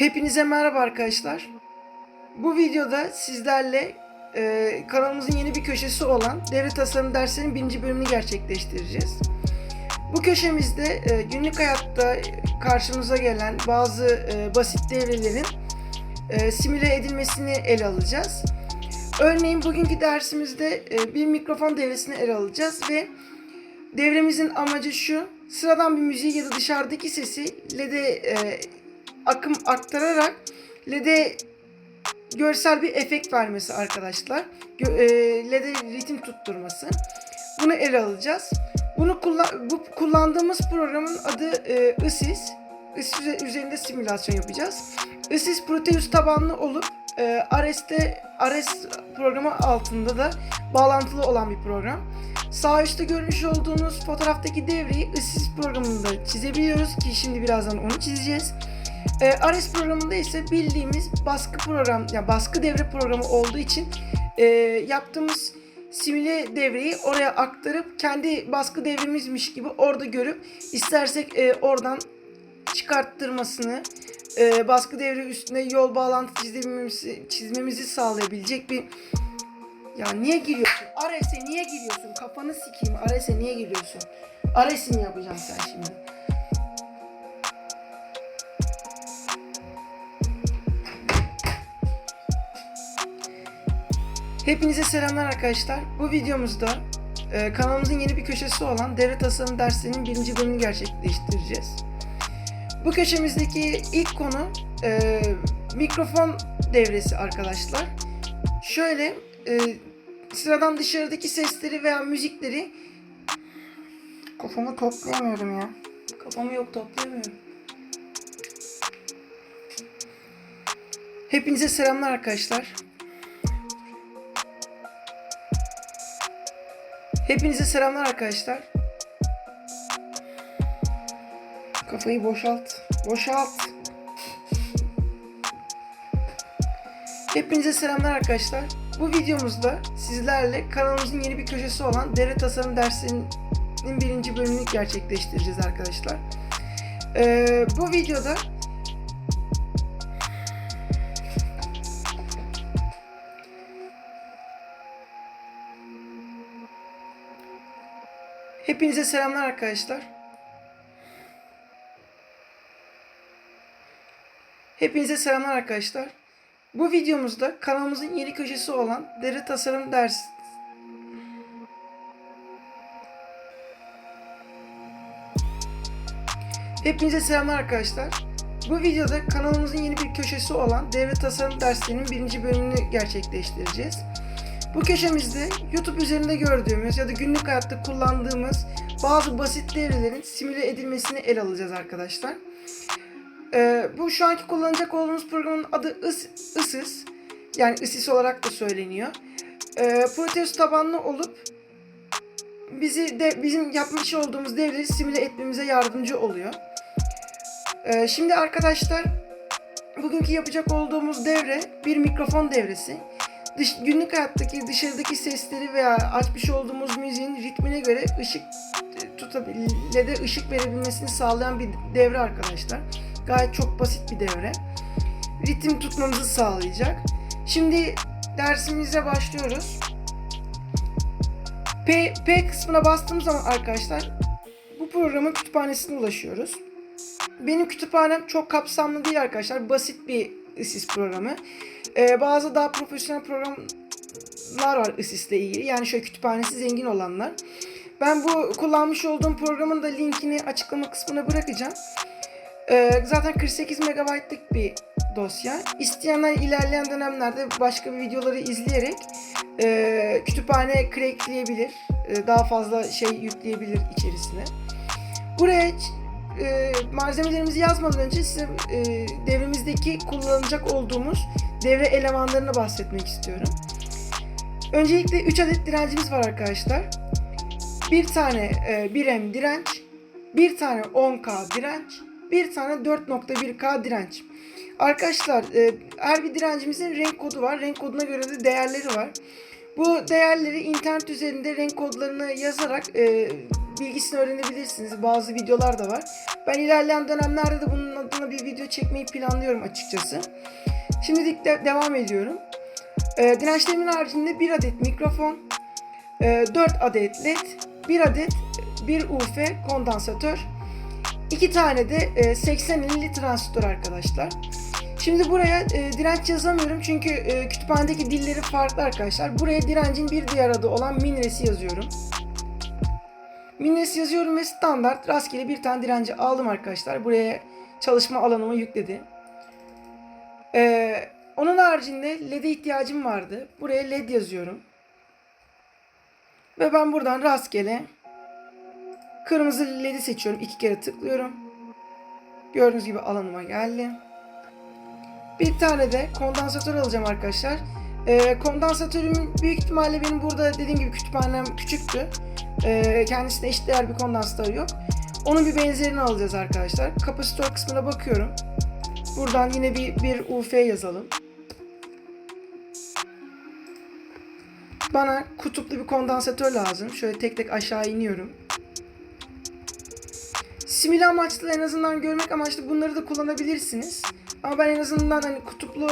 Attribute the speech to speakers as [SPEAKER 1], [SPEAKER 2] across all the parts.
[SPEAKER 1] Hepinize merhaba arkadaşlar. Bu videoda sizlerle e, kanalımızın yeni bir köşesi olan devre tasarım derslerinin birinci bölümünü gerçekleştireceğiz. Bu köşemizde e, günlük hayatta karşımıza gelen bazı e, basit devrelerin e, simüle edilmesini ele alacağız. Örneğin bugünkü dersimizde e, bir mikrofon devresini ele alacağız ve devremizin amacı şu. Sıradan bir müziği ya da dışarıdaki sesi LED'e e, akım aktararak LED'e görsel bir efekt vermesi arkadaşlar. LED'e ritim tutturması. Bunu ele alacağız. Bunu kullan bu kullandığımız programın adı e, ISIS. ISIS üze- üzerinde simülasyon yapacağız. ISIS Proteus tabanlı olup e, RS'te RS programı altında da bağlantılı olan bir program. Sağ üstte görmüş olduğunuz fotoğraftaki devreyi ISIS programında çizebiliyoruz ki şimdi birazdan onu çizeceğiz. E, RS programında ise bildiğimiz baskı program, yani baskı devre programı olduğu için e, yaptığımız simüle devreyi oraya aktarıp kendi baskı devremizmiş gibi orada görüp istersek e, oradan çıkarttırmasını, e, baskı devre üstüne yol bağlantı çizmemizi, çizmemizi sağlayabilecek bir ya niye giriyorsun? Ares'e niye giriyorsun? Kafanı sikeyim. Ares'e niye giriyorsun? Ares'i mi yapacaksın sen şimdi? Hepinize selamlar arkadaşlar. Bu videomuzda e, kanalımızın yeni bir köşesi olan devre tasarım derslerinin birinci bölümünü gerçekleştireceğiz. Bu köşemizdeki ilk konu e, mikrofon devresi arkadaşlar. Şöyle e, sıradan dışarıdaki sesleri veya müzikleri kafamı toplayamıyorum ya. Kafamı yok toplayamıyorum. Hepinize selamlar arkadaşlar. Hepinize selamlar arkadaşlar. Kafayı boşalt. Boşalt. Hepinize selamlar arkadaşlar. Bu videomuzda sizlerle kanalımızın yeni bir köşesi olan devre tasarım dersinin birinci bölümünü gerçekleştireceğiz arkadaşlar. Ee, bu videoda Hepinize selamlar arkadaşlar. Hepinize selamlar arkadaşlar. Bu videomuzda kanalımızın yeni köşesi olan deri tasarım ders Hepinize selamlar arkadaşlar. Bu videoda kanalımızın yeni bir köşesi olan devre tasarım derslerinin birinci bölümünü gerçekleştireceğiz. Bu köşemizde YouTube üzerinde gördüğümüz ya da günlük hayatta kullandığımız bazı basit devrelerin simüle edilmesini ele alacağız arkadaşlar. Ee, bu şu anki kullanacak olduğumuz programın adı IS, ISIS. Yani ISIS olarak da söyleniyor. Ee, Proteus tabanlı olup bizi de bizim yapmış olduğumuz devreleri simüle etmemize yardımcı oluyor. Ee, şimdi arkadaşlar bugünkü yapacak olduğumuz devre bir mikrofon devresi. Dış, günlük hayattaki dışarıdaki sesleri veya açmış olduğumuz müziğin ritmine göre ışık e, tutabilmede ışık verebilmesini sağlayan bir devre arkadaşlar. Gayet çok basit bir devre. Ritim tutmamızı sağlayacak. Şimdi dersimize başlıyoruz. P, P kısmına bastığımız zaman arkadaşlar bu programın kütüphanesine ulaşıyoruz. Benim kütüphanem çok kapsamlı değil arkadaşlar. Basit bir ISIS programı. Ee, bazı daha profesyonel programlar var ISIS ile ilgili. Yani şöyle kütüphanesi zengin olanlar. Ben bu kullanmış olduğum programın da linkini açıklama kısmına bırakacağım. Ee, zaten 48 MB'lık bir dosya. İsteyenler ilerleyen dönemlerde başka bir videoları izleyerek e, kütüphane crackleyebilir. E, daha fazla şey yükleyebilir içerisine. Buraya e, malzemelerimizi yazmadan önce size e, devremizdeki kullanacak olduğumuz devre elemanlarını bahsetmek istiyorum. Öncelikle 3 adet direncimiz var arkadaşlar. Bir tane e, 1M direnç, bir tane 10K direnç, bir tane 4.1K direnç. Arkadaşlar e, her bir direncimizin renk kodu var. Renk koduna göre de değerleri var. Bu değerleri internet üzerinde renk kodlarını yazarak e, bilgisini öğrenebilirsiniz. Bazı videolar da var. Ben ilerleyen dönemlerde de bunun adına bir video çekmeyi planlıyorum açıkçası. Şimdilik de devam ediyorum. E, dirençlerimin haricinde 1 adet mikrofon, e, 4 adet led, 1 adet 1 UF kondansatör, 2 tane de e, 8050 transistör arkadaşlar. Şimdi buraya e, direnç yazamıyorum çünkü e, kütüphanedeki dilleri farklı arkadaşlar. Buraya direncin bir diğer adı olan minresi yazıyorum. Minresi yazıyorum ve standart rastgele bir tane direnci aldım arkadaşlar. Buraya çalışma alanıma yükledi. E, onun haricinde LED'e ihtiyacım vardı. Buraya LED yazıyorum. Ve ben buradan rastgele kırmızı LED'i seçiyorum. iki kere tıklıyorum. Gördüğünüz gibi alanıma geldi. Bir tane de kondansatör alacağım arkadaşlar. Ee, kondansatörüm büyük ihtimalle benim burada dediğim gibi kütüphanem küçüktü. Ee, kendisine eşdeğer bir kondansatör yok. Onun bir benzerini alacağız arkadaşlar. Kapasitör kısmına bakıyorum. Buradan yine bir, bir UF yazalım. Bana kutuplu bir kondansatör lazım. Şöyle tek tek aşağı iniyorum. Simüle amaçlı en azından görmek amaçlı bunları da kullanabilirsiniz. Ama ben en azından hani kutuplu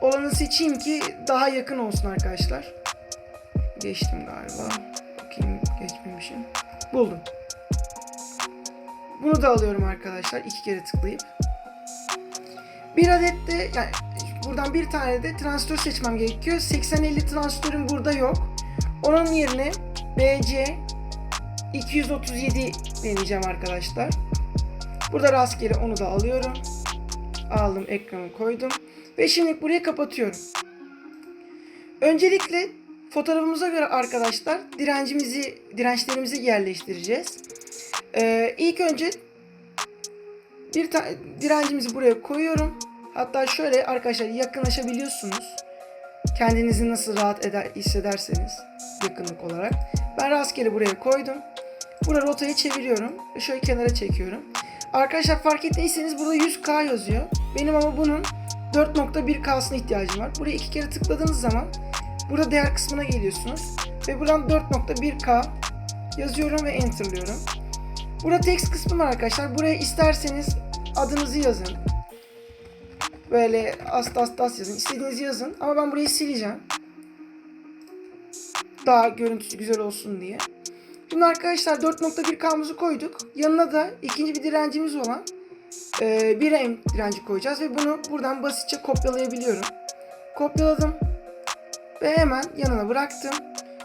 [SPEAKER 1] olanı seçeyim ki daha yakın olsun arkadaşlar. Geçtim galiba. Bakayım geçmemişim. Buldum. Bunu da alıyorum arkadaşlar iki kere tıklayıp. Bir adet de yani buradan bir tane de transistör seçmem gerekiyor. 8050 transistörüm burada yok. Onun yerine BC 237 deneyeceğim arkadaşlar. Burada rastgele onu da alıyorum. Aldım ekranı koydum. Ve şimdi buraya kapatıyorum. Öncelikle fotoğrafımıza göre arkadaşlar direncimizi, dirençlerimizi yerleştireceğiz. Ee, ilk önce bir direncimizi buraya koyuyorum. Hatta şöyle arkadaşlar yakınlaşabiliyorsunuz. Kendinizi nasıl rahat eder, hissederseniz yakınlık olarak. Ben rastgele buraya koydum. Burada rotayı çeviriyorum şöyle kenara çekiyorum. Arkadaşlar fark ettiyseniz burada 100K yazıyor. Benim ama bunun 4.1K'sına ihtiyacım var. Buraya iki kere tıkladığınız zaman burada değer kısmına geliyorsunuz. Ve buradan 4.1K yazıyorum ve enterlıyorum. Burada text kısmı var arkadaşlar. Buraya isterseniz adınızı yazın. Böyle ast ast ast yazın. İstediğinizi yazın. Ama ben burayı sileceğim. Daha görüntüsü güzel olsun diye. Şimdi arkadaşlar 4.1K'mızı koyduk. Yanına da ikinci bir direncimiz olan e, 1M direnci koyacağız. Ve bunu buradan basitçe kopyalayabiliyorum. Kopyaladım. Ve hemen yanına bıraktım.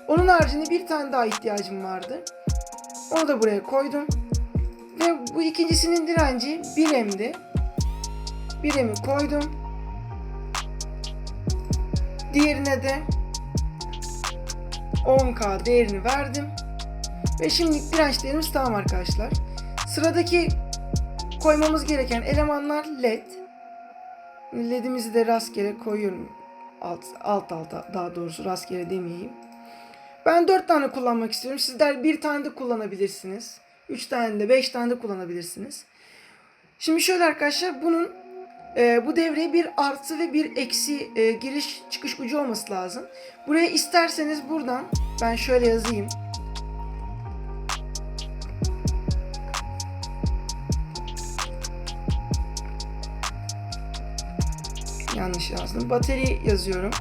[SPEAKER 1] Onun haricinde bir tane daha ihtiyacım vardı. Onu da buraya koydum. Ve bu ikincisinin direnci 1M'di. 1M'i koydum. Diğerine de 10K değerini verdim. Ve şimdi dirençlerimiz tamam arkadaşlar. Sıradaki koymamız gereken elemanlar led. Ledimizi de rastgele koyuyorum. Alt, alt alta daha doğrusu rastgele demeyeyim. Ben 4 tane kullanmak istiyorum. Sizler bir tane de kullanabilirsiniz. 3 tane de 5 tane de kullanabilirsiniz. Şimdi şöyle arkadaşlar bunun e, bu devreye bir artı ve bir eksi e, giriş çıkış ucu olması lazım. Buraya isterseniz buradan ben şöyle yazayım. Yanlış yazdım. Bateri yazıyorum.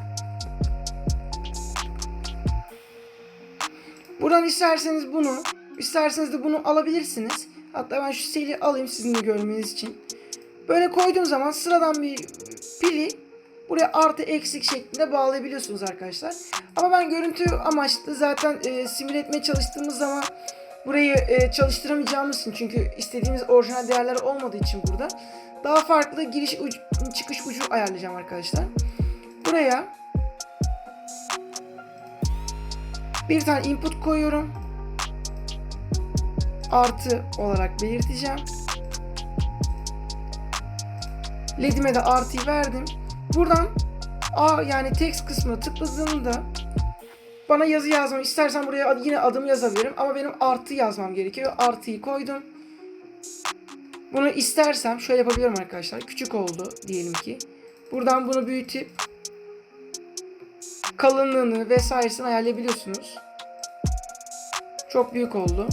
[SPEAKER 1] Buradan isterseniz bunu, isterseniz de bunu alabilirsiniz. Hatta ben şu seli alayım sizin de görmeniz için. Böyle koyduğum zaman sıradan bir pili buraya artı eksik şeklinde bağlayabiliyorsunuz arkadaşlar. Ama ben görüntü amaçlı zaten e, simüle etmeye çalıştığımız zaman burayı e, çalıştıramayacağımız için çünkü istediğimiz orijinal değerler olmadığı için burada daha farklı giriş ucu, çıkış ucu ayarlayacağım arkadaşlar. Buraya bir tane input koyuyorum. Artı olarak belirteceğim. LED'ime de artıyı verdim. Buradan A yani text kısmına tıkladığımda bana yazı yazmam istersen buraya yine adımı yazabilirim ama benim artı yazmam gerekiyor. Artıyı koydum. Bunu istersem şöyle yapabilirim arkadaşlar. Küçük oldu diyelim ki. Buradan bunu büyütüp kalınlığını vesairesini ayarlayabiliyorsunuz. Çok büyük oldu.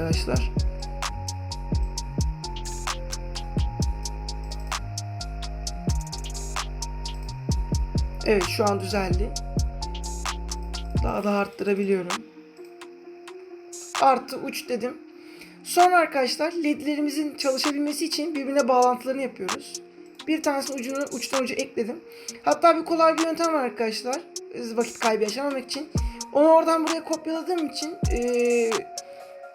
[SPEAKER 1] Arkadaşlar. Evet şu an düzeldi. Daha da arttırabiliyorum. Artı uç dedim. Sonra arkadaşlar ledlerimizin çalışabilmesi için birbirine bağlantılarını yapıyoruz. Bir tanesinin ucunu uçtan uca ekledim. Hatta bir kolay bir yöntem var arkadaşlar. Vakit kaybı yaşamamak için. Onu oradan buraya kopyaladığım için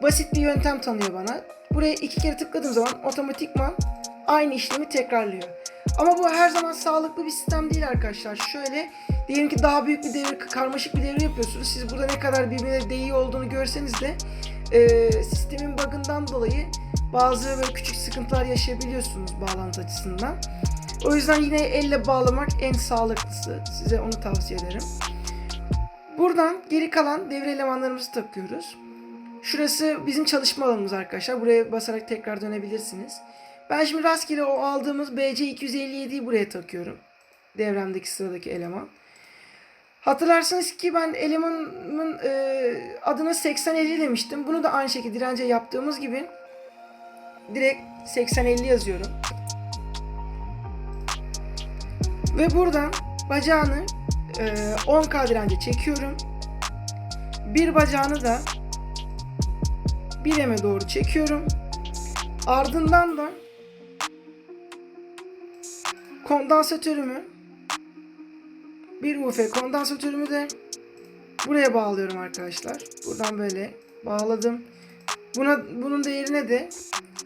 [SPEAKER 1] basit bir yöntem tanıyor bana. Buraya iki kere tıkladığım zaman otomatikman aynı işlemi tekrarlıyor. Ama bu her zaman sağlıklı bir sistem değil arkadaşlar. Şöyle diyelim ki daha büyük bir devre, karmaşık bir devre yapıyorsunuz. Siz burada ne kadar birbirine değiyor olduğunu görseniz de e, sistemin bug'ından dolayı bazı böyle küçük sıkıntılar yaşayabiliyorsunuz bağlantı açısından. O yüzden yine elle bağlamak en sağlıklısı. Size onu tavsiye ederim. Buradan geri kalan devre elemanlarımızı takıyoruz. Şurası bizim çalışma alanımız arkadaşlar. Buraya basarak tekrar dönebilirsiniz. Ben şimdi rastgele o aldığımız BC257'yi buraya takıyorum. Devremdeki sıradaki eleman. Hatırlarsınız ki ben elemanımın e, adına 8050 demiştim. Bunu da aynı şekilde dirence yaptığımız gibi direkt 8050 yazıyorum. Ve buradan bacağını e, 10K dirence çekiyorum. Bir bacağını da 1M'e doğru çekiyorum. Ardından da kondansatörümü bir UF kondansatörümü de buraya bağlıyorum arkadaşlar. Buradan böyle bağladım. Buna bunun değerine de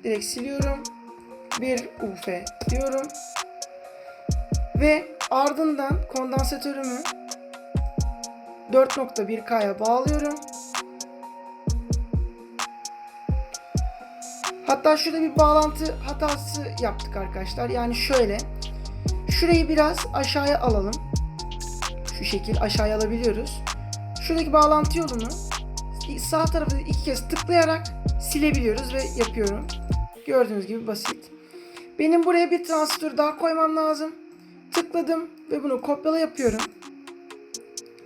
[SPEAKER 1] direkt siliyorum. Bir UF diyorum. Ve ardından kondansatörümü 4.1K'ya bağlıyorum. Hatta şurada bir bağlantı hatası yaptık arkadaşlar. Yani şöyle. Şurayı biraz aşağıya alalım. Şu şekil aşağıya alabiliyoruz. Şuradaki bağlantı yolunu sağ tarafı iki kez tıklayarak silebiliyoruz ve yapıyorum. Gördüğünüz gibi basit. Benim buraya bir transistör daha koymam lazım. Tıkladım ve bunu kopyala yapıyorum.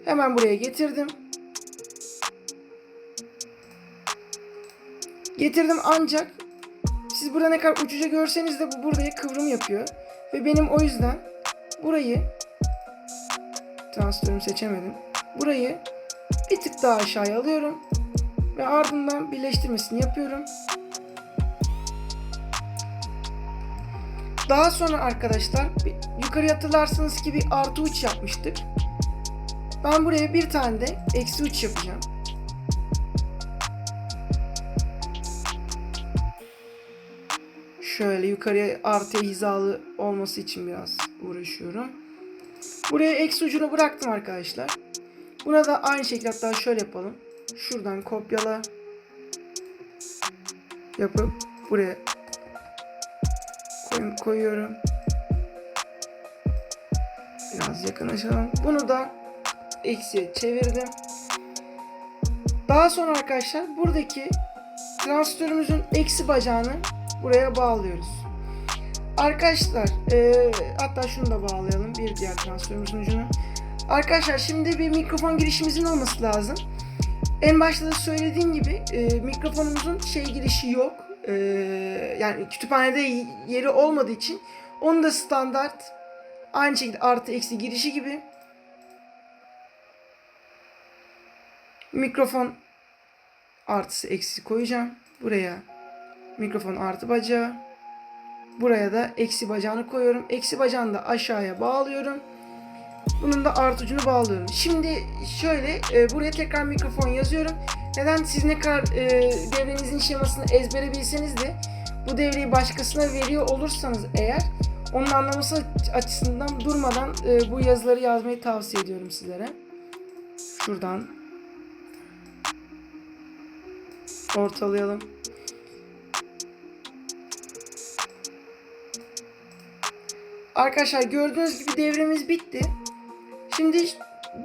[SPEAKER 1] Hemen buraya getirdim. Getirdim ancak siz burada ne kadar uçuca görseniz de bu buraya kıvrım yapıyor. Ve benim o yüzden burayı transistörümü seçemedim. Burayı bir tık daha aşağıya alıyorum. Ve ardından birleştirmesini yapıyorum. Daha sonra arkadaşlar yukarı hatırlarsınız ki bir artı uç yapmıştık. Ben buraya bir tane de eksi uç yapacağım. Şöyle yukarıya artıya hizalı olması için biraz uğraşıyorum. Buraya eksi ucunu bıraktım arkadaşlar. Buna da aynı şekilde hatta şöyle yapalım. Şuradan kopyala. Yapıp buraya koy- koyuyorum. Biraz yakınlaşalım. Bunu da eksiye çevirdim. Daha sonra arkadaşlar buradaki transistörümüzün eksi bacağını buraya bağlıyoruz. Arkadaşlar e, hatta şunu da bağlayalım bir diğer transistörümüzün ucunu. Arkadaşlar şimdi bir mikrofon girişimizin olması lazım. En başta da söylediğim gibi e, mikrofonumuzun şey girişi yok. E, yani kütüphanede yeri olmadığı için onu da standart aynı şekilde artı eksi girişi gibi mikrofon artısı eksi koyacağım. Buraya mikrofon artı bacağı. Buraya da eksi bacağını koyuyorum. Eksi bacağını da aşağıya bağlıyorum. Bunun da artı ucunu bağlıyorum. Şimdi şöyle e, buraya tekrar mikrofon yazıyorum. Neden siz ne kadar e, devrenizin şemasını ezbere bilseniz de bu devreyi başkasına veriyor olursanız eğer onun anlaması açısından durmadan e, bu yazıları yazmayı tavsiye ediyorum sizlere. Şuradan ortalayalım. Arkadaşlar gördüğünüz gibi devremiz bitti. Şimdi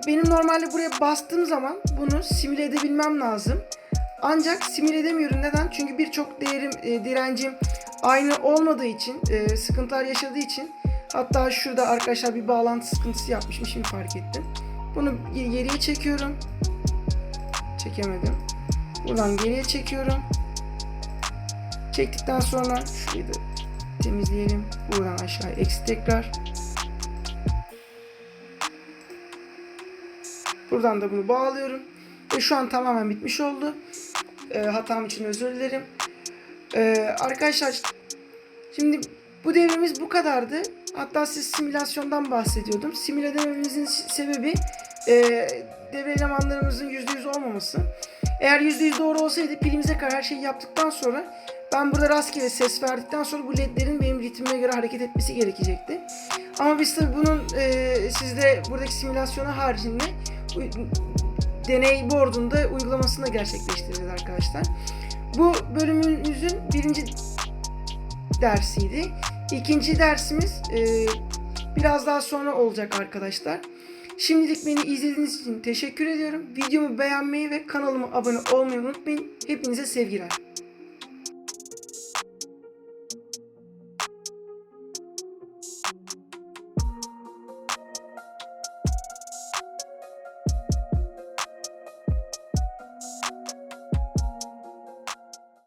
[SPEAKER 1] benim normalde buraya bastığım zaman bunu simüle edebilmem lazım. Ancak simüle edemiyorum. Neden? Çünkü birçok değerim, e, direncim aynı olmadığı için, e, sıkıntılar yaşadığı için hatta şurada arkadaşlar bir bağlantı sıkıntısı yapmışım. Şimdi fark ettim. Bunu geriye çekiyorum. Çekemedim. Buradan geriye çekiyorum. Çektikten sonra şurayı da temizleyelim. Buradan aşağı eksi tekrar. Buradan da bunu bağlıyorum. Ve şu an tamamen bitmiş oldu. Ee, hatam için özür dilerim. Ee, arkadaşlar şimdi bu devrimiz bu kadardı. Hatta siz simülasyondan bahsediyordum. Simüle dememizin sebebi e, devre elemanlarımızın %100 olmaması. Eğer %100 doğru olsaydı pilimize kadar her şeyi yaptıktan sonra ben burada rastgele ses verdikten sonra bu ledlerin benim ritmime göre hareket etmesi gerekecekti. Ama biz tabii bunun e, sizde buradaki simülasyonu haricinde deney board'unda uygulamasını da gerçekleştireceğiz arkadaşlar. Bu bölümümüzün birinci dersiydi. İkinci dersimiz e, biraz daha sonra olacak arkadaşlar. Şimdilik beni izlediğiniz için teşekkür ediyorum. Videomu beğenmeyi ve kanalıma abone olmayı unutmayın. Hepinize sevgiler.